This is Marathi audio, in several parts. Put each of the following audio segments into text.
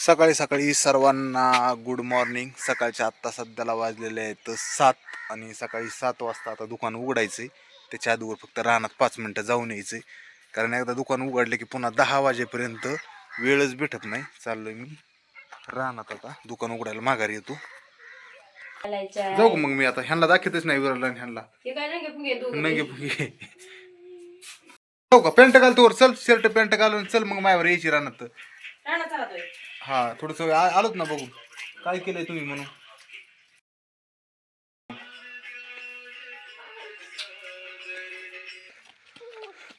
सकाळी सकाळी सर्वांना गुड मॉर्निंग सकाळच्या आत्ता सध्याला वाजलेले आहेत सात आणि सकाळी सात वाजता आता दुकान उघडायचं त्याच्या अगोदर फक्त रानात पाच मिनटं जाऊन यायचं कारण एकदा दुकान उघडले की पुन्हा दहा वाजेपर्यंत वेळच भेटत नाही. चाललोय मी रानात आता. दुकान उघडायला माघारी येतो. जाऊ मग मी आता? ह्यांना दाखवतच नाही विराला ह्यांना. हे नाही जाऊ का? पॅन्ट घालतो वर चल शर्ट पॅन्ट घालून चल मग माझ्यावर यायची रानात. हा थोडस आलोत ना बघू. काय केलंय तुम्ही म्हणून?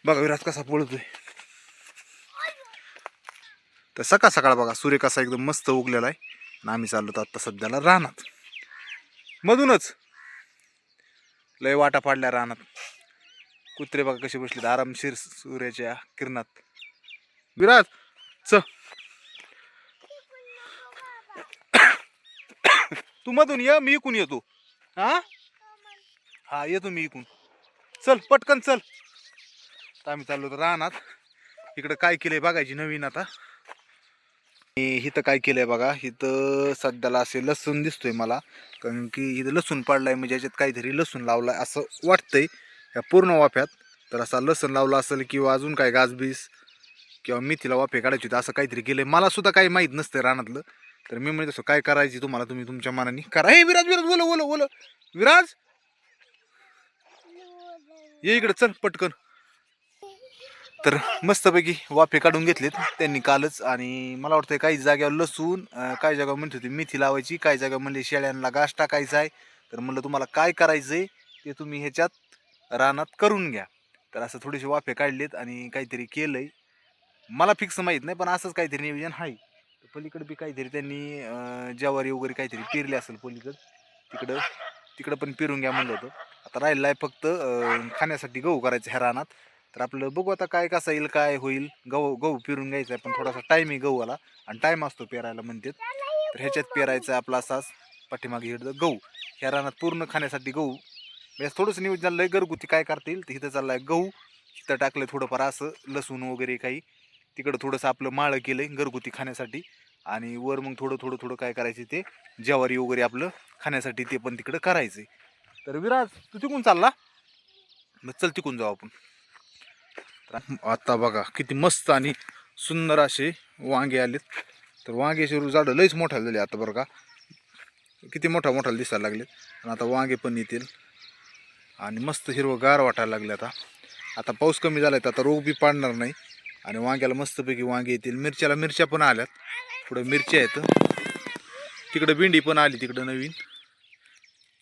बघा विराज कसा पळतोय. तर सकाळ सकाळ बघा सूर्य कसा एकदम मस्त उगलेला आहे. आणि आम्ही चाललो आता सध्याला रानात. मधूनच. लय वाटा पाडल्या रानात. कुत्रे बघा कसे बसले आरामशीर सूर्याच्या किरणात. विराज च तू मधून ये मी इकून येतो. हा? हा येतो मी इकून चल पटकन चल. तर आम्ही चाललो तर रानात. इकडं काय केलंय बघायची नवीन आता. इथं काय केलंय बघा इथं सध्याला असे लसूण दिसतोय मला. कारण की इथं लसूण पडलाय म्हणजे याच्यात काहीतरी लसूण लावलाय असं वाटतंय. या पूर्ण वाफ्यात. तर असा लसूण लावला असेल किंवा अजून काय गाजबीस किंवा मेथीला वाफे काढायची होती असं काहीतरी केलंय. मला सुद्धा काही माहीत नसतं रानातलं. तर मी म्हणजे तसं काय करायची तुम्हाला? तुम्ही तुमच्या मनाने करा. हे विराज विराज बोला बोला बोला. विराज ये इकडं चल पटकन. तर मस्तपैकी वाफे काढून घेतलेत. त्यांनी कालच आणि मला वाटतं काही जाग्यावर लसूण काही जागा म्हणत होती मेथी लावायची काही जागा म्हणले शेळ्यांना घास टाकायचा आहे. तर म्हणलं तुम्हाला काय करायचं आहे ते तुम्ही ह्याच्यात रानात करून घ्या. तर असं थोडेसे वाफे काढलेत आणि काहीतरी केलंय. मला फिक्स माहीत नाही पण असंच काहीतरी नियोजन आहे. तर पलीकडे बी काहीतरी त्यांनी ज्वारी वगैरे काहीतरी पेरली असेल पलीकडं तिकडं तिकडं पण पेरून घ्या म्हणलं होतं. आता राहिलं आहे फक्त खाण्यासाठी गहू करायचं ह्या रानात. तर आपलं बघू आता काय कसं येईल काय होईल. गहू गहू पेरून घ्यायचा आहे पण थोडासा टाईम आहे गहूला आणि टाईम असतो पेरायला म्हणतात. तर ह्याच्यात पेरायचा आपला असाच पाठीमागे हिडतं गहू. ह्या रानात पूर्ण खाण्यासाठी गहू. म्हणजे थोडंसं नियोजन झालं घरगुती काय करता येईल तर इथं चाललं आहे गहू. इथं टाकलं थोडंफार असं लसूण वगैरे काही. तिकडं थोडंसं आपलं माळं केलंय घरगुती खाण्यासाठी. आणि वर मग थोडं थोडं थोडं काय करायचं ते? ज्वारी वगैरे आपलं खाण्यासाठी ते पण तिकडं करायचे तर विराज तू तिकून चालला? मग चल तिकून जाऊ आपण. तर आता बघा किती मस्त आणि सुंदर असे वांगे आलेत. तर वांग्याचे झाडं लईच मोठ्या झाले आता बरं का. किती मोठा मोठा दिसायला लागले आणि आता वांगे पण येतील. आणि मस्त हिरवं गार वाटायला लागले आता. आता पाऊस कमी झाला तर आता रोग बी पाडणार नाही. आणि वांग्याला मस्तपैकी वांगे येतील. मिरच्याला मिरच्या पण आल्यात. पुढं मिरच्या आहेत. तिकडं भेंडी पण आली तिकडं नवीन.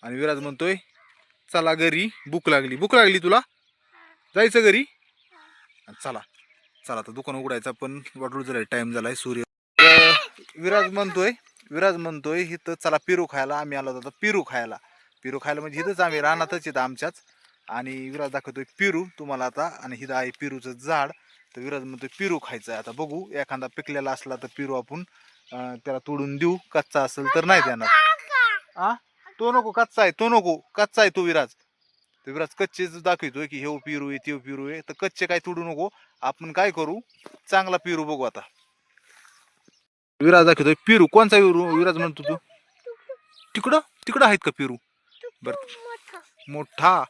आणि विराज म्हणतोय चला घरी भूक लागली. भूक लागली तुला? जायचं घरी. चला. चला आता दुकान उघडायचा पण वाटलं झालाय झाला झालाय सूर्य. विराज म्हणतोय विराज म्हणतोय इथं चला पिरू खायला. आम्ही आलो होतो आता पिरू खायला. पिरू खायला म्हणजे इथंच आम्ही रानातच येतं आमच्याच. आणि विराज दाखवतोय पिरू. तुम्हाला आता आणि हिथं आहे पिरूचं झाड. तर विराज म्हणतोय पिरू खायचं आहे आता बघू एखादा पिकलेला असला तर पिरू आपण त्याला तोडून देऊ. कच्चा असेल तर नाही देणार. आ? तो नको कच्चा आहे तो नको. कच्चा आहे तो विराज. तर विराज कच्चेच दाखवतोय की हे पिरू आहे ते पिरू आहे. तर कच्चे काय तोडू नको. आपण काय करू? चांगला पिरू बघू आता. विराज दाखवतोय पिरू. कोणचा विरू? विराज म्हणतो तू. तिकडं? तिकडं आहेत का पिरू? बर. मोठा.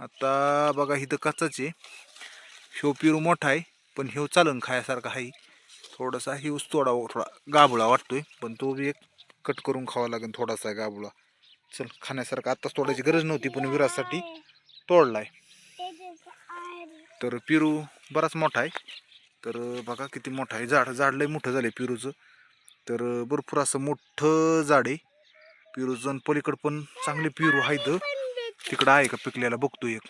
आता बघा इथं कच्चाच आहे. ह्यो पिरू मोठा आहे पण ह्यो चालन खायासारखा आहे. थोडासा ह्योच तोडा थोडा गाबुळा वाटतोय पण तो बी एक कट करून खावा लागेल थोडासा गाबुळा चल खाण्यासारखा आत्ताच तोडायची गरज नव्हती पण विराजसाठी तोडलाय. तर पिरू बराच मोठा आहे. तर बघा किती मोठा आहे. झाड झाड लय मोठं झालंय पिरूचं. तर भरपूर असं मोठं झाड आहे. पिरूचं आणि पलीकडं पण चांगले पिरू आहेत. तिकडं आहे का पिकलेला? बघतो एक.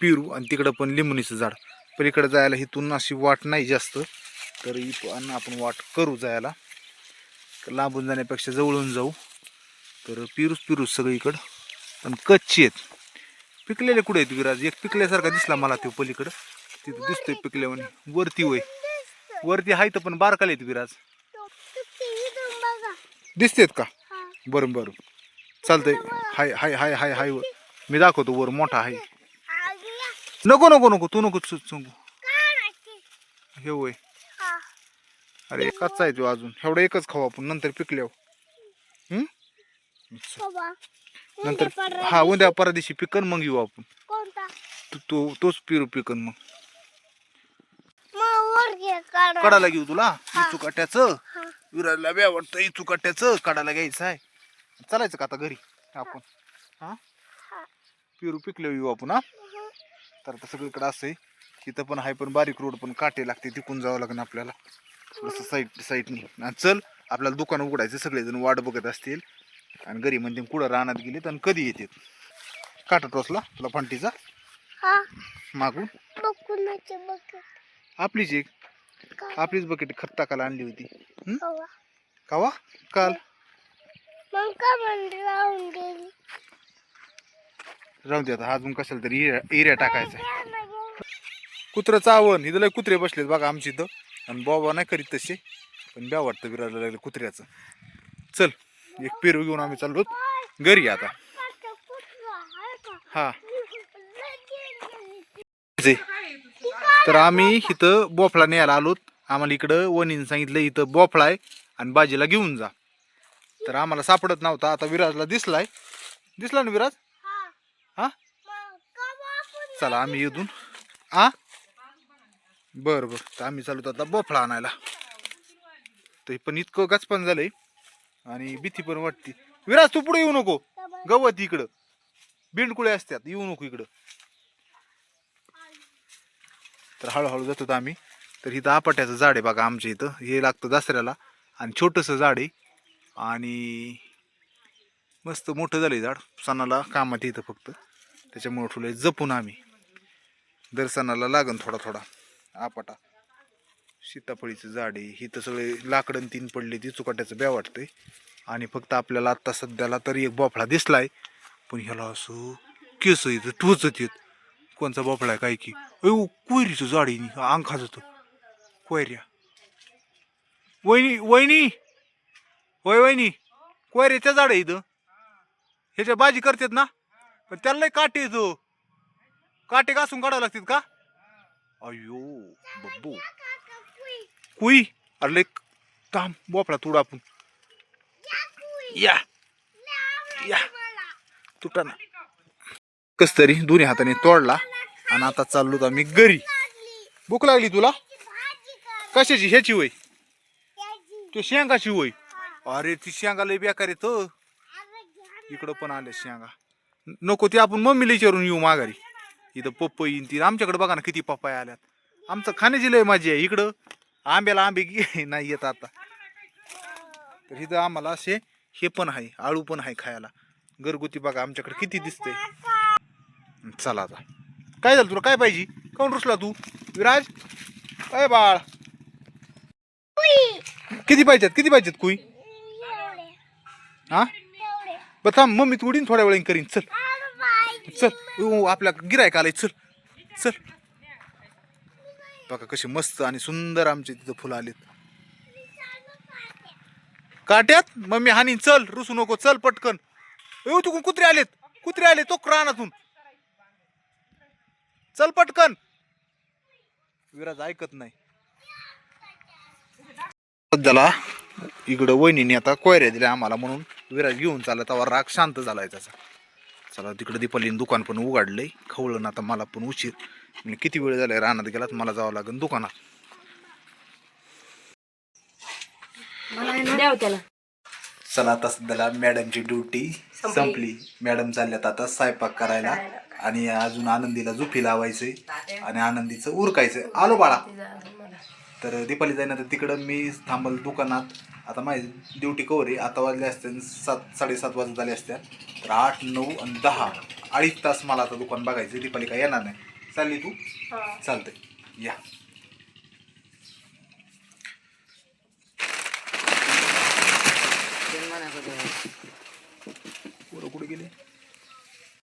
पिरू आणि तिकडं पण लिंबणीचं झाड. पलीकडे जायला इथून अशी वाट नाही जास्त. तर इथून आपण वाट करू जायला. लांबून जाण्यापेक्षा जवळून जाऊ. तर पिरूच पिरूच सगळीकडं. पण कच्ची आहेत. पिकलेले कुठे आहेत विराज? एक पिकल्यासारखा दिसला मला तो पलीकडं. तिथं दिसतोय पिकल्यावर वरती वय वरती आहे तर पण बारकाले आहेत विराज. दिसतेत का? बरं बरं. चालतंय. हाय हाय हाय हाय हाय मी दाखवतो वर. मोठा आहे. नको नको नको. तू नको सांगू हे वय. अरे कच्चा आहे तो अजून. एवढा एकच खाऊ आपण. नंतर पिकल्यावर? बाबा नंतर हा उद्या परवा दिवशी पिकन मग येऊ आपण. तो- तो तोच पिरू पिकन मग. कडाला घेऊ तुला. इचू काट्याचं? हा. विराला बी आवडतं इचू काट्याचं? कडाला घ्यायचं आहे. चालायचं का आता घरी? आपण. हा. पिरू पिकले येऊ आपण हं. तर आता सगळीकडे असं आहे. तिथं पण आहे पण बारीक रोड पण काटे लागते तिकून जावं लागेल आपल्याला. थोडंसं साईड साईडनी आणि चल आपल्याला दुकान उघडायचं सगळेजण वाट बघत असतील. आणि घरी म्हणजे कुठं रानात गेलेत आणि कधी येतात? काटा टोचला तुला फंटीचा? मागून? आपलीच एक. आपलीच बकेट खत टाकायला आणली होती. हं? कावा? काल. मग का राहून गेली? राहून दे आता अजून कशाला तरी एरिया टाकायचा. कुत्रं चावण इथं लय कुत्रे बसलेत बघा आमच्या इथं. आणि बाबा नाही करीत तसे पण ब्या वाटतं विरायला लागलं कुत्र्याचं. चल एक पेरू घेऊन आम्ही चाललो. घरी आता. हा. तर आम्ही इथं बोफळा न्यायला आलोत आम्हाला इकडं वनीनं सांगितलं इथं बोफळा आहे आणि बाजीला घेऊन जा. तर आम्हाला सापडत नव्हता. आता विराजला दिसलाय. दिसला ना विराज? हा? चला आम्ही इथून आ? बरं बरं. तर आम्ही चालू आता बोफळा आणायला. तर पण इतकं गचपण झालंय. आणि भीती पण वाटते. विराज तू पुढे येऊ नको. गवत इकडं. बिंडकुळे असतात. येऊ नको इकडं. तर हळूहळू जातो आम्ही. तर इथं आपाट्याचं झाड आहे बघा आमच्या इथं. हे लागतं दसऱ्याला. आणि छोटंसं झाड आहे. आणि मस्त मोठं झालंय झाड. सणाला कामात येतं फक्त. त्याच्यामुळे ठेवलंय जपून आम्ही. दर सणाला लागन थोडा थोडा. आपाटा. सीताफळीचं झाड आहे. ही तर सगळे लाकडं तीन पडले ती चुकाट्याचं ब्या वाटतंय. आणि फक्त आपल्याला आत्ता सध्याला तरी एक बोफळा दिसलाय. पण ह्याला असं केस इथं टोचत येत कोणचा बोफळा आहे काय की? अयो कोयरीचं झाड आहे अंग तो कोयऱ्या. वहिनी वहिनी! वय वहिनी! कोयऱ्याचं झाड आहे इथं. ह्याच्या भाजी करतात ना? पण त्याला लय काटे येतो हो. काटे घासून काढावं लागतील का? अयो बब्बू. कुई? अरे काम थांब बोपळा तुडा आपण. या. या. तुटा ना. कस तरी दोन्ही हाताने तोडला आणि आता चाललो आम्ही घरी. भूक लागली तुला? कशाची? ह्याची वय तो शेंगाची वय अरे ती शेंगा लय बेकार येत हो. इकडं पण आले शेंगा. नको ते आपण मम्मीला विचारून येऊ माघारी. इथं पप्पा येईन ती आमच्याकडे बघा ना किती पप्पा आल्यात. आमचं खाण्याची लय माझी आहे. इकडं आंब्याला आंबे नाही येत आता. तर इथं आम्हाला असे हे पण आहे आळू पण आहे खायला. घरगुती बघा आमच्याकडे किती दिसते चला आता. काय झालं तुला? काय पाहिजे? काऊन रुसला तू? विराज? अय बाळ. किती पाहिजेत? किती पाहिजेत कुई? हा? बरं थांब मम्मी तू उडीन थोड्या वेळाने करीन. चल. चल. उ, आपल्या गिरायक आलंय. चल. चल. बघा कशी मस्त आणि सुंदर आमचे तिथं फुलं आलेत. काट्यात? मम्मी हानी चल रुसू नको. चल पटकन. येऊ तू कुत्रे आलेत? कुत्रे आले तो रानातून. चल पटकन. विराज ऐकत नाही. सध्याला इकडं वहिनीने आता कोयऱ्या दिल्या आम्हाला म्हणून. विराज घेऊन चालला तेव्हा राग शांत झालाय त्याचा. चला तिकडे दीपालीने दुकान पण उघडलंय. खवळलं ना आता मला पण उशीर. म्हणजे किती वेळ झालाय रानात गेलात मला जावं लागेल दुकानात. चला आता सध्याला मॅडमची ड्युटी संपली. मॅडम चालल्यात आता स्वयंपाक करायला. आणि अजून आनंदीला झोपी लावायचंय आणि आनंदीचं उरकायचं आलो बाळा. तर दीपाली जाईना तर तिकडं मी थांबल दुकानात. आता माझी ड्युटी कवर आहे. आता वाजले असते सात साडेसात वाजत झाले असत्या तर आठ नऊ आणि दहा. अडीच तास मला आता दुकान बघायचं दीपाली काय येणार नाही. चालली तू. चालतंय. या. कुठे गेले?